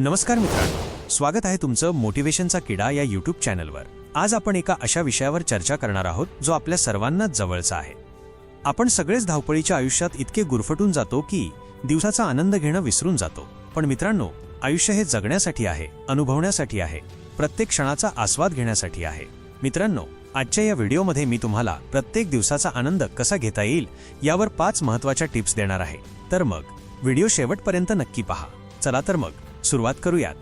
नमस्कार मित्रांनो. स्वागत आहे तुमचं मोटिवेशनचा किडा या युट्यूब चॅनलवर. आज आपण एका अशा विषयावर चर्चा करणार आहोत जो आपल्या सर्वांनाच जवळचा आहे. आपण सगळेच धावपळीच्या आयुष्यात इतके गुरफटून जातो की दिवसाचा आनंद घेणं विसरून जातो. पण मित्रांनो आयुष्य हे जगण्यासाठी आहे अनुभवण्यासाठी आहे प्रत्येक क्षणाचा आस्वाद घेण्यासाठी आहे. मित्रांनो आजच्या या व्हिडिओमध्ये मी तुम्हाला प्रत्येक दिवसाचा आनंद कसा घेता येईल यावर पाच महत्त्वाच्या टिप्स देणार आहे. तर मग व्हिडिओ शेवटपर्यंत नक्की पहा. चला तर मग सुरुवात करूयात.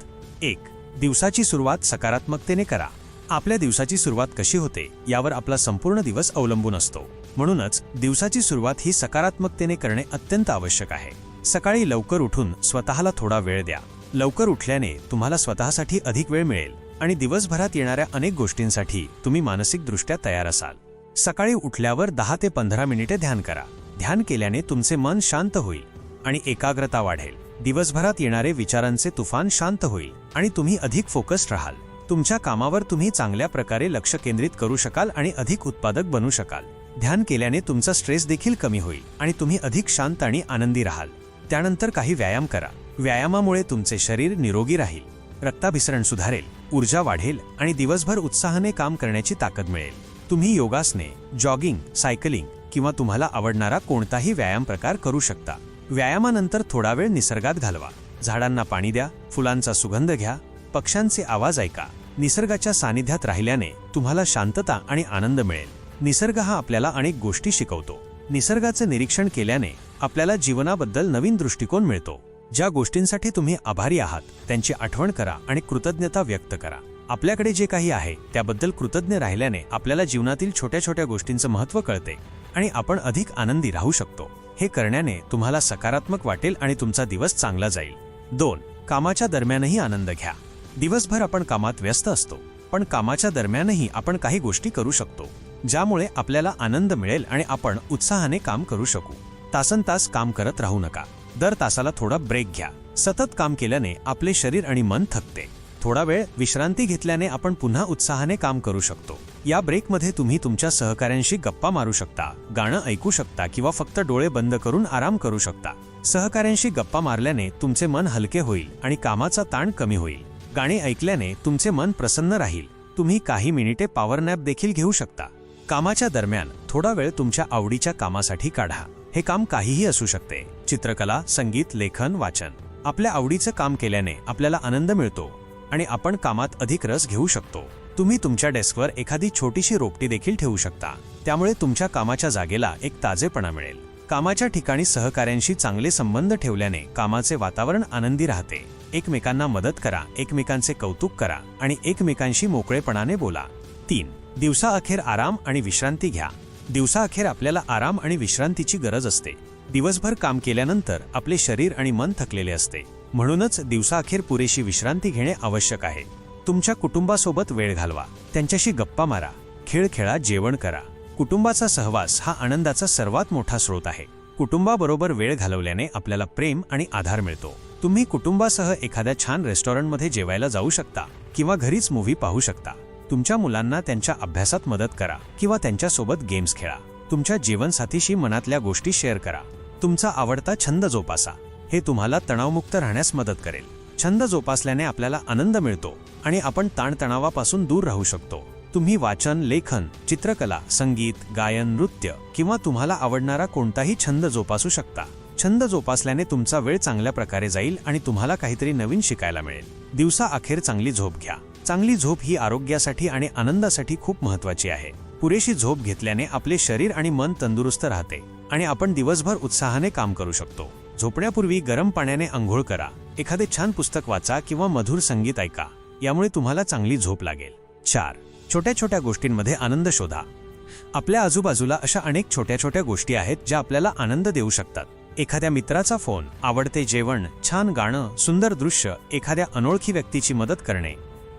एक दिवसाची सुरुवात सकारात्मकतेने करा. आपल्या दिवसाची सुरुवात कशी होते यावर आपला संपूर्ण दिवस अवलंबून असतो. म्हणूनच दिवसाची सुरुवात ही सकारात्मकतेने करणे अत्यंत आवश्यक आहे. सकाळी लवकर उठून स्वतःला थोडा वेळ द्या. लवकर उठल्याने तुम्हाला स्वतःसाठी अधिक वेळ मिळेल आणि दिवसभरात येणाऱ्या अनेक गोष्टींसाठी तुम्ही मानसिकदृष्ट्या तयार असाल. सकाळी उठल्यावर दहा ते पंधरा मिनिटे ध्यान करा. ध्यान केल्याने तुमचे मन शांत होईल आणि एकाग्रता वाढेल. दिवसभरात येणारे विचारांचे तुफान शांत होईल आणि तुम्ही अधिक फोकस्ड राहाल. तुमच्या कामावर तुम्ही चांगल्या प्रकारे लक्ष केंद्रित करू शकाल आणि अधिक उत्पादक बनू शकाल. ध्यान केल्याने तुमचा स्ट्रेस देखील कमी होईल आणि तुम्ही अधिक शांत आणि आनंदी राहाल. त्यानंतर काही व्यायाम करा. व्यायामामुळे तुमचे शरीर निरोगी राहील. रक्ताभिसरण सुधारेल. ऊर्जा वाढेल आणि दिवसभर उत्साहाने काम करण्याची ताकद मिळेल. तुम्ही योगासने जॉगिंग सायकलिंग किंवा तुम्हाला आवडणारा कोणताही व्यायाम प्रकार करू शकता. व्यायामानंतर थोडा वेळ निसर्गात घालवा. झाडांना पाणी द्या फुलांचा सुगंध घ्या पक्ष्यांचे आवाज ऐका. निसर्गाच्या सानिध्यात राहिल्याने तुम्हाला शांतता आणि आनंद मिळेल. निसर्ग हा आपल्याला अनेक गोष्टी शिकवतो. निसर्गाचं निरीक्षण केल्याने आपल्याला जीवनाबद्दल नवीन दृष्टिकोन मिळतो. ज्या गोष्टींसाठी तुम्ही आभारी आहात त्यांची आठवण करा आणि कृतज्ञता व्यक्त करा. आपल्याकडे जे काही आहे त्याबद्दल कृतज्ञ राहिल्याने आपल्याला जीवनातील छोट्या छोट्या गोष्टींचं महत्त्व कळते आणि आपण अधिक आनंदी राहू शकतो. हे करण्याने तुम्हाला सकारात्मक वाटेल आणि तुमचा दिवस चांगला जाईल. दोन कामाच्या दरम्यानही आनंद घ्या. दिवसभर आपण कामात व्यस्त असतो पण कामाच्या दरम्यानही आपण काही गोष्टी करू शकतो ज्यामुळे आपल्याला आनंद मिळेल आणि आपण उत्साहाने काम करू शकू. तासन तास काम करत राहू नका. दर तासाला थोडा ब्रेक घ्या. सतत काम केल्याने आपले शरीर आणि मन थकते. थोडा वेळ विश्रांती घेतल्याने आपण पुन्हा उत्साहाने काम करू शकतो. या ब्रेकमध्ये तुम्ही तुमच्या सहकाऱ्यांशी गप्पा मारू शकता गाणं ऐकू शकता किंवा फक्त डोळे बंद करून आराम करू शकता. सहकाऱ्यांशी गप्पा मारल्याने तुमचे मन हलके होईल आणि कामाचा ताण कमी होईल. गाणी ऐकल्याने तुमचे मन प्रसन्न राहील. तुम्ही काही मिनिटे पॉवर नॅप देखील घेऊ शकता. कामाच्या दरम्यान थोडा वेळ तुमच्या आवडीच्या कामासाठी काढा. हे काम काहीही असू शकते. चित्रकला संगीत लेखन वाचन. आपल्या आवडीचं काम केल्याने आपल्याला आनंद मिळतो. आणि आपण कामात अधिक रस घेऊ शकतो. तुम्ही तुमच्या डेस्कवर एखादी छोटीशी रोपटी देखील ठेवू शकता. त्यामुळे तुमच्या कामाच्या जागेला एक ताजेपणा मिळेल. कामाच्या ठिकाणी सहकाऱ्यांशी चांगले संबंध ठेवल्याने कामाचे वातावरण आनंदी राहते. एकमेकांना मदत करा एकमेकांचे कौतुक करा आणि एकमेकांशी मोकळेपणाने बोला. तीन दिवसाअखेर आराम आणि विश्रांती घ्या. दिवसाअखेर आपल्याला आराम आणि विश्रांतीची गरज असते. दिवसभर काम केल्यानंतर आपले शरीर आणि मन थकलेले असते. म्हणूनच दिवसाअखेर पुरेशी विश्रांती घेणे आवश्यक आहे. तुमच्या कुटुंबासोबत वेळ घालवा. त्यांच्याशी गप्पा मारा. खेळ खेळा जेवण करा. कुटुंबाचा सहवास हा आनंदाचा सर्वात मोठा स्रोत आहे. कुटुंबाबरोबर वेळ घालवल्याने आपल्याला प्रेम आणि आधार मिळतो. तुम्ही कुटुंबासह एखाद्या छान रेस्टॉरंटमध्ये जेवायला जाऊ शकता किंवा घरीच मूव्ही पाहू शकता. तुमच्या मुलांना त्यांच्या अभ्यासात मदत करा किंवा त्यांच्यासोबत गेम्स खेळा. तुमच्या जीवनसाथीशी मनातल्या गोष्टी शेअर करा. तुमचा आवडता छंद जोपासा. हे तुम्हाला तणावमुक्त राहण्यास मदत करेल. छंद जोपासल्याने आपल्याला आनंद मिळतो आणि आपण ताणतणावापासून दूर राहू शकतो. तुम्ही वाचन लेखन चित्रकला संगीत गायन नृत्य किंवा तुम्हाला आवडणारा कोणताही छंद जोपासू शकता. छंद जोपासल्याने तुमचा वेळ चांगल्या प्रकारे जाईल आणि तुम्हाला काहीतरी नवीन शिकायला मिळेल. दिवसा अखेर चांगली झोप घ्या. चांगली झोप ही आरोग्यासाठी आणि आनंदासाठी खूप महत्वाची आहे. पुरेशी झोप घेतल्याने आपले शरीर आणि मन तंदुरुस्त राहते आणि आपण दिवसभर उत्साहाने काम करू शकतो. झोपण्यापूर्वी गरम पाण्याने आंघोळ करा. एखादे छान पुस्तक वाचा किंवा मधुर संगीत ऐका. यामुळे तुम्हाला चांगली झोप लागेल. चार. छोट्या छोट्या गोष्टींमध्ये आनंद शोधा. आपल्या आजूबाजूला अशा अनेक छोट्या छोट्या गोष्टी आहेत ज्या आपल्याला आनंद देऊ शकतात. एखाद्या मित्राचा फोन आवडते जेवण छान गाणं सुंदर दृश्य एखाद्या अनोळखी व्यक्तीची मदत करणे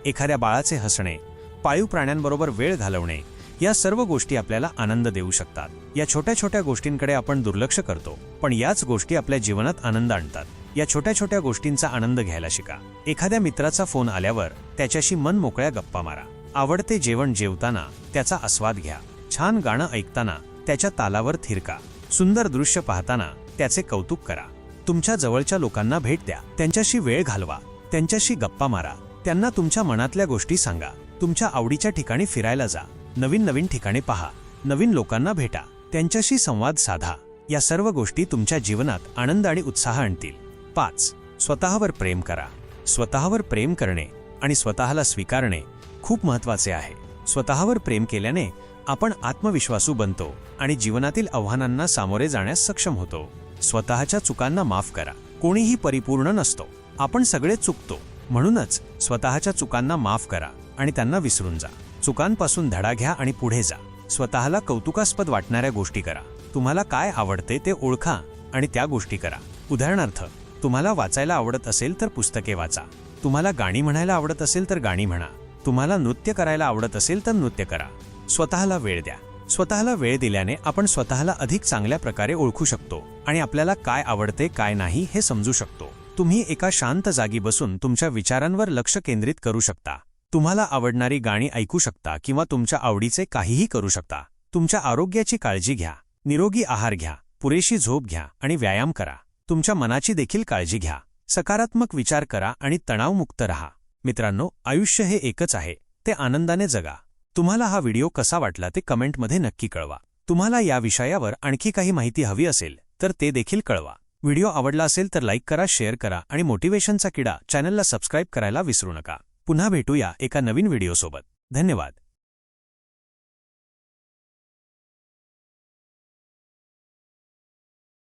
एखाद्या बाळाचे हसणे पाळीव प्राण्यांबरोबर वेळ घालवणे या सर्व गोष्टी आपल्याला आनंद देऊ शकतात. या छोट्या छोट्या गोष्टींकडे आपण दुर्लक्ष करतो पण याच गोष्टी आपल्या जीवनात आनंद आणतात. या छोट्या छोट्या गोष्टींचा आनंद घ्यायला शिका. एखाद्या मित्राचा फोन आल्यावर त्याच्याशी मन मोकळ्या गप्पा मारा. आवडते जेवण जेवताना त्याचा आस्वाद घ्या. छान गाणं ऐकताना त्याच्या तालावर थिरका. सुंदर दृश्य पाहताना त्याचे कौतुक करा. तुमच्या जवळच्या लोकांना भेट द्या. त्यांच्याशी वेळ घालवा. त्यांच्याशी गप्पा मारा. त्यांना तुमच्या मनातल्या गोष्टी सांगा. तुमच्या आवडीच्या ठिकाणी फिरायला जा. नवीन नवीन ठिकाणे पहा. नवीन लोकांना भेटा. त्यांच्याशी संवाद साधा. या सर्व गोष्टी तुमच्या जीवनात आनंद आणि उत्साह आणतील. पाच. स्वतःवर प्रेम करा. स्वतःवर प्रेम करणे आणि स्वतःला स्वीकारणे खूप महत्त्वाचे आहे. स्वतःवर प्रेम केल्याने आपण आत्मविश्वासू बनतो आणि जीवनातील आव्हानांना सामोरे जाण्यास सक्षम होतो. स्वतःच्या चुकांना माफ करा. कोणीही परिपूर्ण नसतो. आपण सगळे चुकतो. म्हणूनच स्वतःच्या चुकांना माफ करा आणि त्यांना विसरून जा. चुकांपासून धडा घ्या आणि पुढे जा. स्वतःला कौतुकास्पद वाटणाऱ्या गोष्टी करा. तुम्हाला काय आवडते ते ओळखा आणि त्या गोष्टी करा. उदाहरणार्थ तुम्हाला वाचायला आवडत असेल तर पुस्तके वाचा. तुम्हाला गाणी म्हणायला आवडत असेल तर गाणी म्हणा. तुम्हाला नृत्य करायला आवडत असेल तर नृत्य करा. स्वतःला वेळ द्या. स्वतःला वेळ दिल्याने आपण स्वतःला अधिक चांगल्या प्रकारे ओळखू शकतो आणि आपल्याला काय आवडते काय नाही हे समजू शकतो. तुम्ही एका शांत जागी बसून तुमच्या विचारांवर लक्ष केंद्रित करू शकता. तुम्हाला आवडणारी गाणी ऐकू शकता किंवा तुमच्या आवडीचे काहीही करू शकता. तुमच्या आरोग्याची काळजी घ्या. निरोगी आहार घ्या. पुरेशी झोप घ्या आणि व्यायाम करा. तुमच्या मनाची देखील काळजी घ्या. सकारात्मक विचार करा आणि तणावमुक्त रहा. मित्रांनो आयुष्य हे एकच आहे. ते आनंदाने जगा. तुम्हाला हा व्हिडिओ कसा वाटला ते कमेंटमध्ये नक्की कळवा. तुम्हाला या विषयावर आणखी काही माहिती हवी असेल तर ते देखील कळवा. व्हिडिओ आवडला असेल तर लाईक करा शेअर करा आणि मोटिवेशनचा किडा चॅनलला सबस्क्राईब करायला विसरू नका. पुन्हा भेटूया एका नवीन व्हिडिओसोबत. धन्यवाद.